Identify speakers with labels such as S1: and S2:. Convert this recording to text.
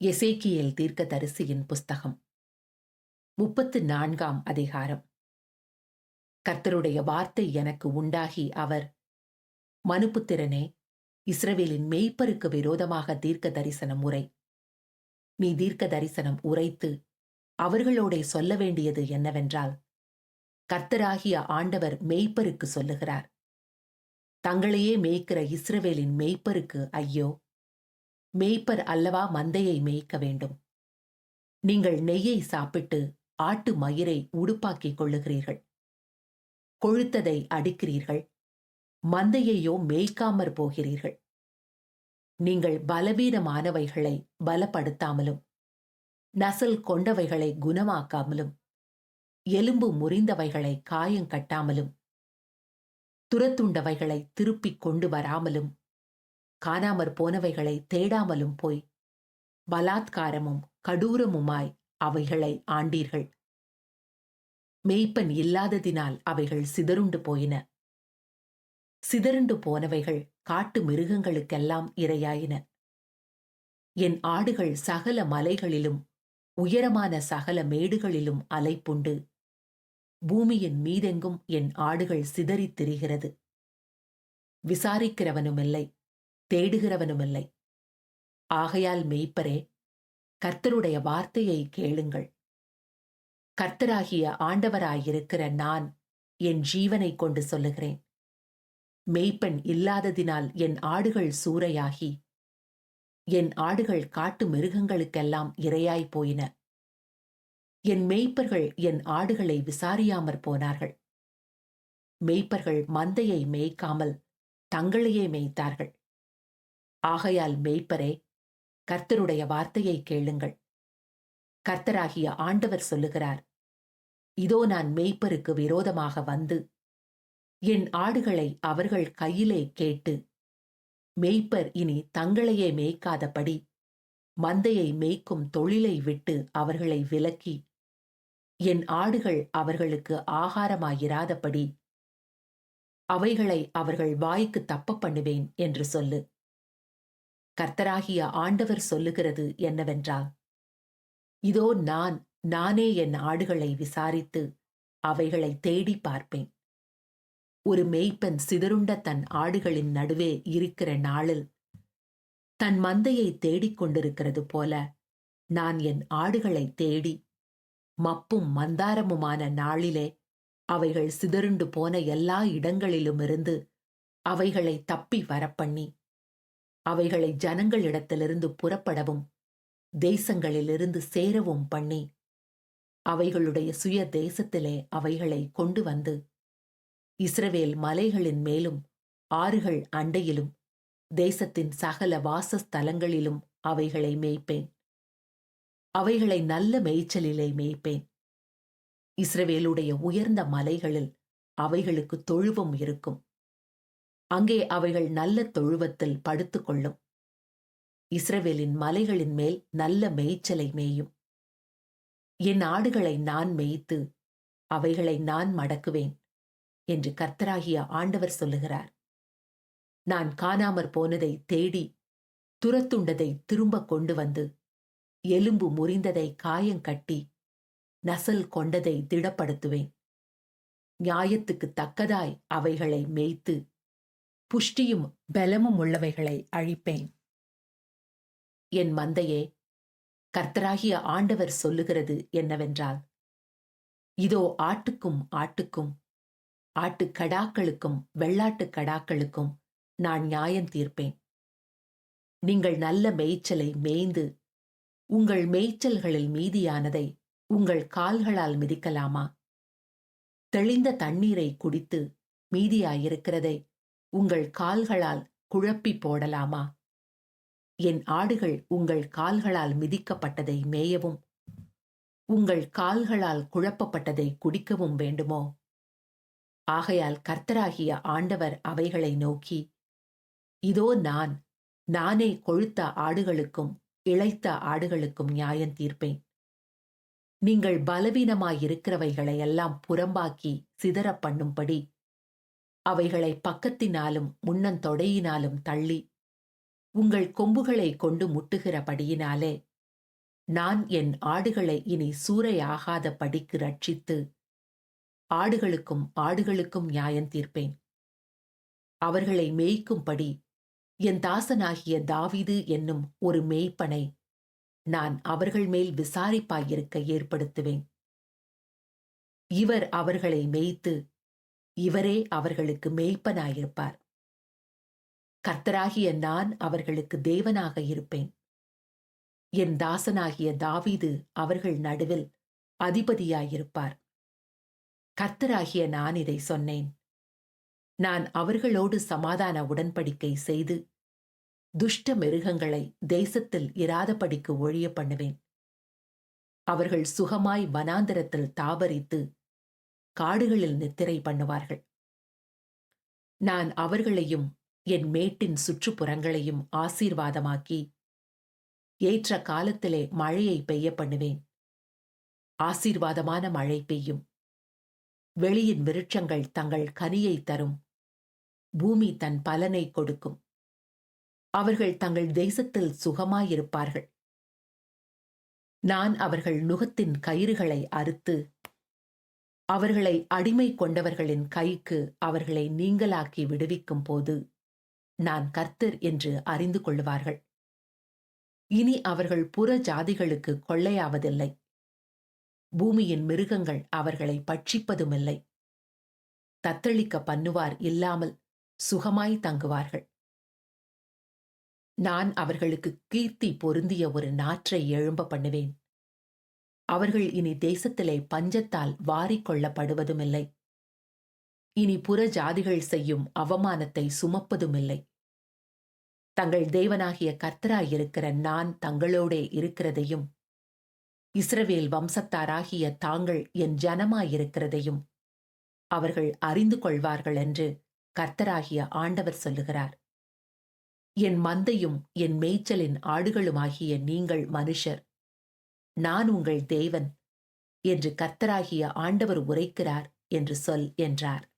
S1: எசேக்கியல் தீர்க்கதரிசியின் புஸ்தகம். முப்பத்து நான்காம் அதிகாரம். கர்த்தருடைய வார்த்தை எனக்கு உண்டாகி அவர் மனுப்புத்திறனே இஸ்ரவேலின் மெய்ப்பருக்கு விரோதமாக தீர்க்க தரிசனம் உரை நீ தீர்க்க தரிசனம் உரைத்து அவர்களோட சொல்ல வேண்டியது என்னவென்றால் கர்த்தராகிய ஆண்டவர் மெய்ப்பருக்கு சொல்லுகிறார். தங்களையே மேய்க்கிற இஸ்ரவேலின் மெய்ப்பருக்கு ஐயோ மேய்ப்பர் அல்லவா மந்தையை மேய்க்க வேண்டும்? நீங்கள் நெய்யை சாப்பிட்டு ஆட்டு மயிரை உடுப்பாக்கிக் கொள்ளுகிறீர்கள். கொழுத்ததை அடிக்கிறீர்கள். மந்தையையோ மேய்க்காமற் போகிறீர்கள். நீங்கள் பலவீனமானவைகளை பலப்படுத்தாமலும் நசல் கொண்டவைகளை குணமாக்காமலும் எலும்பு முறிந்தவைகளை காயங்கட்டாமலும் துரத்துண்டவைகளை திருப்பிக் கொண்டு வராமலும் காணாமற் போனவைகளை தேடாமலும் போய் பலாத்காரமும் கடூரமுமாய் அவைகளை ஆண்டீர்கள். மேய்ப்பன் இல்லாததினால் அவைகள் சிதறுண்டு போயின. சிதறுண்டு போனவைகள் காட்டு மிருகங்களுக்கெல்லாம் இரையாயின. என் ஆடுகள் சகல மலைகளிலும் உயரமான சகல மேடுகளிலும் அலைப்புண்டு. பூமியின் மீதெங்கும் என் ஆடுகள் சிதறித் திரிகிறது. விசாரிக்கிறவனுமில்லை. தேடுகிறவனுமில்லை. ஆகையால் மெய்ப்பரே கர்த்தருடைய வார்த்தையை கேளுங்கள். கர்த்தராகிய ஆண்டவராயிருக்கிற நான் என் ஜீவனை கொண்டு சொல்லுகிறேன். மெய்ப்பெண் இல்லாததினால் என் ஆடுகள் சூறையாகி என் ஆடுகள் காட்டு மிருகங்களுக்கெல்லாம் இரையாய் போயின. என் மெய்ப்பர்கள் என் ஆடுகளை விசாரியாமற் போனார்கள். மெய்ப்பர்கள் மந்தையை மேய்க்காமல் தங்களையே மேய்த்தார்கள். ஆகையால் மேய்ப்பரே கர்த்தருடைய வார்த்தையை கேளுங்கள். கர்த்தராகிய ஆண்டவர் சொல்லுகிறார் இதோ நான் மேய்ப்பருக்கு விரோதமாக வந்து என் ஆடுகளை அவர்கள் கையிலே கேட்டு மேய்ப்பர் இனி தங்களையே மேய்க்காதபடி மந்தையை மேய்க்கும் தொழிலை விட்டு அவர்களை விலக்கி என் ஆடுகள் அவர்களுக்கு ஆகாரமாயிராதபடி அவைகளை அவர்கள் வாய்க்கு தப்ப பண்ணுவேன் என்று சொல்லு. கர்த்தராகிய ஆண்டவர் சொல்லுகிறது என்னவென்றால் இதோ நான் நானே என் ஆடுகளை விசாரித்து அவைகளை தேடி பார்ப்பேன். ஒரு மேய்ப்பன் சிதறுண்ட தன் ஆடுகளின் நடுவே இருக்கிற நாளில் தன் மந்தையை தேடிக் கொண்டிருக்கிறது போல நான் என் ஆடுகளை தேடி மப்பும் மந்தாரமுமான நாளிலே அவைகள் சிதறுண்டு போன எல்லா இடங்களிலுமிருந்து அவைகளை தப்பி வரப்பண்ணி அவைகளை ஜனங்களிடத்திலிருந்து புறப்படவும் தேசங்களிலிருந்து சேரவும் பண்ணி அவைகளுடைய சுய தேசத்திலே அவைகளை கொண்டு வந்து இஸ்ரவேல் மலைகளின் மேலும் ஆறுகள் அண்டையிலும் தேசத்தின் சகல வாசஸ்தலங்களிலும் அவைகளை மேய்ப்பேன். அவைகளை நல்ல மேய்ச்சலிலே மேய்ப்பேன். இஸ்ரவேலுடைய உயர்ந்த மலைகளில் அவைகளுக்கு தொழுவம் இருக்கும். அங்கே அவைகள் நல்ல தொழுவத்தில் படுத்துக்கொள்ளும். இஸ்ரவேலின் மலைகளின் மேல் நல்ல மேய்ச்சலை மேயும். என் ஆடுகளை நான் மேய்த்து அவைகளை நான் மடக்குவேன் என்று கர்த்தராகிய ஆண்டவர் சொல்லுகிறார். நான் காணாமற் போனதை தேடி துரத்துண்டதை திரும்ப கொண்டு வந்து எலும்பு முறிந்ததை காயங்கட்டி நசல் கொண்டதை திடப்படுத்துவேன். நியாயத்துக்கு தக்கதாய் அவைகளை மேய்த்து புஷ்டியும் பலமும் உள்ளவைகளை அழிப்பேன். என் மந்தையே கர்த்தராகிய ஆண்டவர் சொல்லுகிறது என்னவென்றால் இதோ ஆட்டுக்கும் ஆட்டுக்கும் ஆட்டுக் கடாக்களுக்கும் வெள்ளாட்டுக் கடாக்களுக்கும் நான் நியாயம் தீர்ப்பேன். நீங்கள் நல்ல மேய்ச்சலை மேய்ந்து உங்கள் மேய்ச்சல்களில் மீதியானதை உங்கள் கால்களால் மிதிக்கலாமா? தெளிந்த தண்ணீரை குடித்து மீதியாயிருக்கிறதை உங்கள் கால்களால் குழப்பி போடலாமா? என் ஆடுகள் உங்கள் கால்களால் மிதிக்கப்பட்டதை மேயவும் உங்கள் கால்களால் குழப்பப்பட்டதை குடிக்கவும் வேண்டுமோ? ஆகையால் கர்த்தராகிய ஆண்டவர் அவைகளை நோக்கி இதோ நான் நானே கொழுத்த ஆடுகளுக்கும் இளைத்த ஆடுகளுக்கும் நியாயம் தீர்ப்பேன். நீங்கள் பலவீனமாயிருக்கிறவைகளையெல்லாம் புறம்பாக்கி சிதற பண்ணும்படி அவைகளை பக்கத்தினாலும் முன்னந்தொடையினாலும் தள்ளி உங்கள் கொம்புகளை கொண்டு முட்டுகிறபடியினாலே நான் என் ஆடுகளை இனி சூறையாகாத படிக்கு ரட்சித்து ஆடுகளுக்கும் ஆடுகளுக்கும் நியாயம் தீர்ப்பேன். அவர்களை மேய்க்கும்படி என் தாசனாகிய தாவிது என்னும் ஒரு மேய்ப்பனை நான் அவர்கள் மேல் விசாரிப்பாயிருக்க ஏற்படுத்துவேன். இவர் அவர்களை மேய்த்து இவரே அவர்களுக்கு மேய்ப்பனாயிருப்பார். கர்த்தராகிய நான் அவர்களுக்கு தேவனாக இருப்பேன். என் தாசனாகிய தாவீது அவர்கள் நடுவில் அதிபதியாயிருப்பார். கர்த்தராகிய நான் இதை சொன்னேன். நான் அவர்களோடு சமாதான உடன்படிக்கை செய்து துஷ்ட மிருகங்களை தேசத்தில் இராதபடிக்கு ஒழிய பண்ணுவேன் அவர்கள் சுகமாய் வனாந்தரத்தில் தாபரித்து காடுகளில் நித்திரை பண்ணுவார்கள். நான் அவர்களையும் என் மேட்டின் சுற்றுப்புறங்களையும் ஆசீர்வாதமாக்கி ஏற்ற காலத்திலே மழையை பெய்ய பண்ணுவேன். ஆசீர்வாதமான மழை பெய்யும். வெளியின் விருட்சங்கள் தங்கள் கனியை தரும். பூமி தன் பலனை கொடுக்கும். அவர்கள் தங்கள் தேசத்தில் சுகமாயிருப்பார்கள். நான் அவர்கள் நுகத்தின் கயிறுகளை அறுத்து அவர்களை அடிமை கொண்டவர்களின் கைக்கு அவர்களை நீங்களாக்கி விடுவிக்கும் போது நான் கர்த்தர் என்று அறிந்து கொள்வார்கள். இனி அவர்கள் புற ஜாதிகளுக்கு கொள்ளையாவதில்லை. பூமியின் மிருகங்கள் அவர்களை பட்சிப்பதுமில்லை. தத்தளிக்க பண்ணுவார் இல்லாமல் சுகமாய் தங்குவார்கள். நான் அவர்களுக்கு கீர்த்தி பொருந்திய ஒரு நாற்றை எழும்ப பண்ணுவேன். அவர்கள் இனி தேசத்திலே பஞ்சத்தால் வாரிக்கொள்ளப்படுவதுமில்லை. இனி புற ஜாதிகள் செய்யும் அவமானத்தை சுமப்பதுமில்லை. தங்கள் தேவனாகிய கர்த்தராயிருக்கிற நான் தங்களோடே இருக்கிறதையும் இஸ்ரவேல் வம்சத்தாராகிய தாங்கள் என் ஜனமாயிருக்கிறதையும் அவர்கள் அறிந்து கொள்வார்கள் என்று கர்த்தராகிய ஆண்டவர் சொல்லுகிறார். என் மந்தையும் என் மேய்ச்சலின் ஆடுகளுமாகிய நீங்கள் மனுஷர். நான் உங்கள் தேவன் என்று கர்த்தராகிய ஆண்டவர் உரைக்கிறார் என்று சொல் என்றார்.